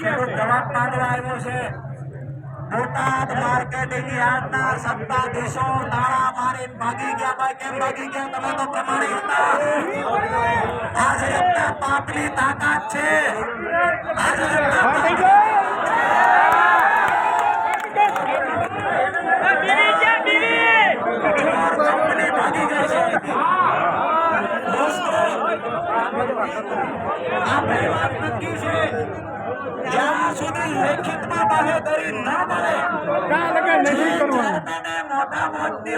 ખેડૂત જવાબ માંગવા આવ્યો છે. બોટાદ માર્કેટિંગ યાર્ડના સત્તાધીશો તાળા મારી ભાગી ગયા ભાઈ. કેમ ભાગી ગયા? તમે તો પ્રમાણિક હતા આજે એમના પાપની તાકાત છે. કંપની ભાગી ગઈ છે. આપણી વાત નક્કી છે.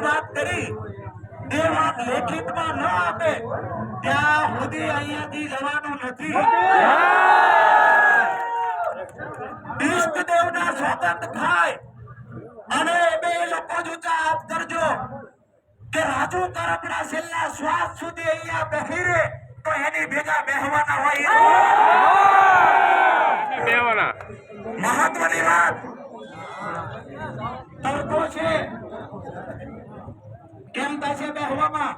વાત કરી. એ વાત લેખિતમાં ન આપે. ત્યાં સુધી અહીંયાથી જવાનું નથી. ઈષ્ટદેવના સોગંદ ખાય અને બે લોકો જ ઊંચા હાથ કરજો કે રાજુ કરપડા છેલ્લા શ્વાસ સુધી અહીંયા બેસી રહે, તો એની ભેગા બેહવાના હોય દેવાના મહત્વની વાત તડકો છે કેમ થશે બેહવામાં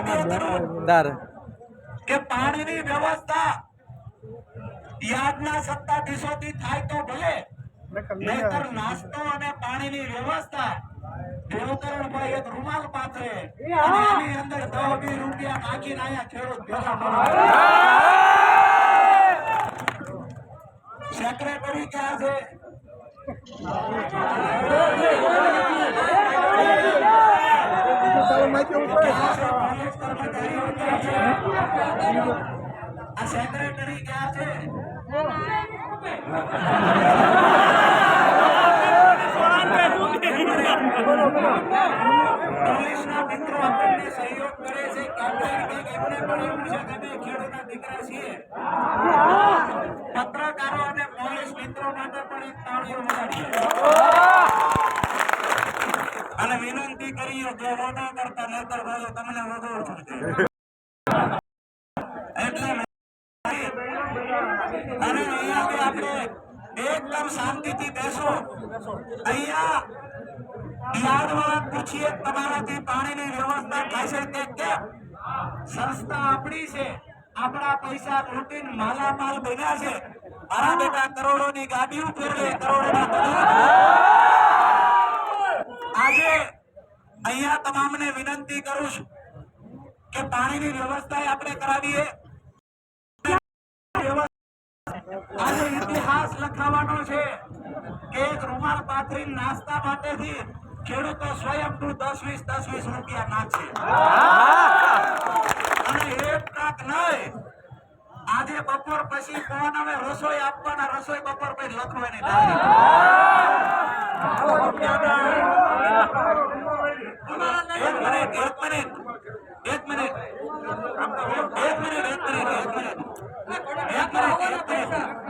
કરું કે પાણીની વ્યવસ્થા યાદના સત્તાધીશોથી થાય તો ભલે નહીતર નાસ્તો અને પાણીની વ્યવસ્થા દેવકરણભાઈ એક રૂમાલ પાથરે એની અંદર દસ વીસ રૂપિયા નાખીને અહીંયા ખેડૂત ભેગા સેક્રેટરી ક્યાં છે? પોલીસ કર્મચારીઓ ક્યાં છે? આ દીકરા છીએ. પત્રકારો અને પોલીસ મિત્રો માટે પણ એક તાળીઓ અને વિનંતી કરીએ જો તમને વધુ એટલે અને આપણે છે આપણા પૈસા લૂંટીને માલામાલ બન્યા છે. મારા કરોડોની ગાડીઓ ફેરવે કરોડોના. આજે અહીંયા તમામને વિનંતી કરું છું. કે પાણીની વ્યવસ્થા આપણે કરાવીએ. આજે ઇતિહાસ લખાવાનો છે કે એક રૂમાલ પાથરી નાસ્તા માટેથી ખેડૂતો સ્વયંભૂ દસ વીસ દસ વીસ રૂપિયા નાખે. અને એક ટ્રક નહીં આજે બપોર પછી કોણ હવે રસોઈ આપવાના રસોઈ બપોર પછી લખવાની એક મિનિટ એક મિનિટ એક મિનિટ એક મિનિટ એક મિનિટ એક મિનિટ એક મિનિટ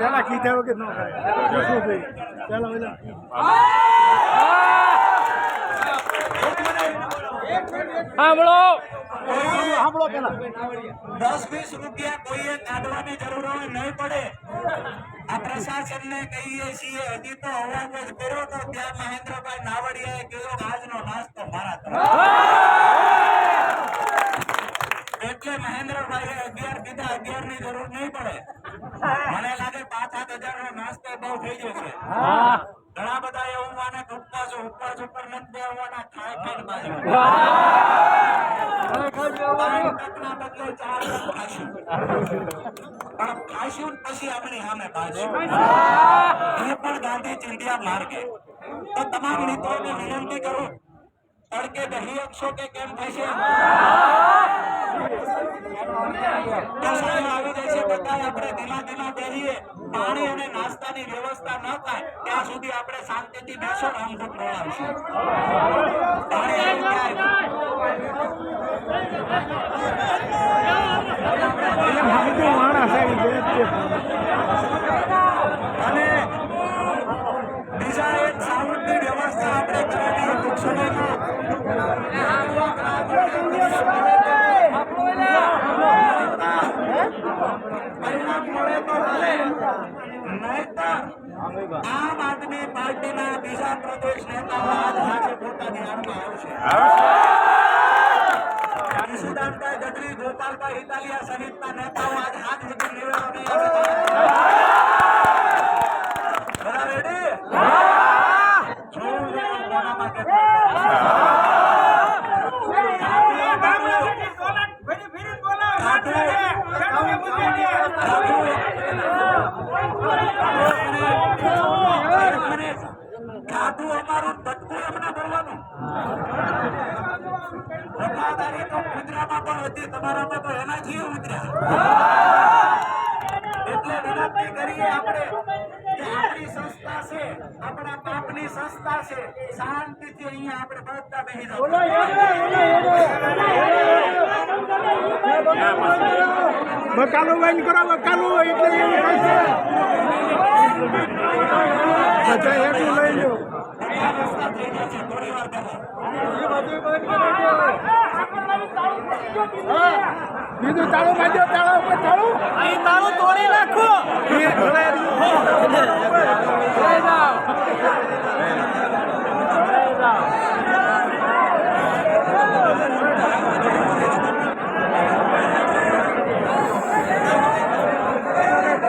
એક પેલા કીધા વગર ન ખાય જો શું ભાઈ પેલા પેલા. સાંભળો સાંભળો પેલા. દસ વીસ રૂપિયા કોઈએ કાઢવાની જરૂર હોય નહીં પડે. આ પ્રશાસનને કહીએ છીએ હજી તો અવાજ કર્યો તો ત્યાં મહેન્દ્રભાઈ નાવડિયાએ કીધું કે આજનો નાસ્તો મારા તરફ. એટલે મહેન્દ્રભાઈએ અગિયાર કીધા અગિયારની જરૂર નહીં પડે. સાત હજાર નો નાસ્તો બહુ થઈ જશે ઘણા બધા એવું માને ઉપવાસ ઉપર નથી બેસવાના ખાઈ બાજુ. પણ ખાશું પછી આપણી સામે પાછું એ પણ ગાંધી ચિંધ્યા માર્ગે. તો તમામ મિત્રોને વિનંતી કરું તડકે દહી આપશો કે કેમ થશે સાહેબ આવી જશે બધાય. આપણે ધીમા ધીમા બેસીએ પાણી અને નાસ્તાની વ્યવસ્થા ન થાય, ત્યાં સુધી આપણે શાંતિથી બેસો આમ પ્રણામશું પાણી માણસ આમ આદમી પાર્ટીના બીજા પ્રદેશ નેતાઓ આજ આજે પોતાની આવશે નિશિદાનભાઈ ગઢવી ગોપાલભાઈ ઇટાલિયા સહિતના નેતાઓ આજ આજ સુધી નિવેદનો બધા રેડી જો પણ હતી તમારામાં તો એનાથી ઉતર્યા એટલે વિનંતી કરીએ આપણે આપણી સંસ્થા છે આપણા પાપની સંસ્થા છે શાંતિથી અહીંયા આપણે બધા બેસી જાઓ બકાલો વાઈન કરો બકાલો એટલે એવું થશે બધા એટલું લઈ લો થોડી વાર બીજું તાળું બાંધ્યો તાળા ઉપર તાળું અહીં તાળું તોડી નાખો.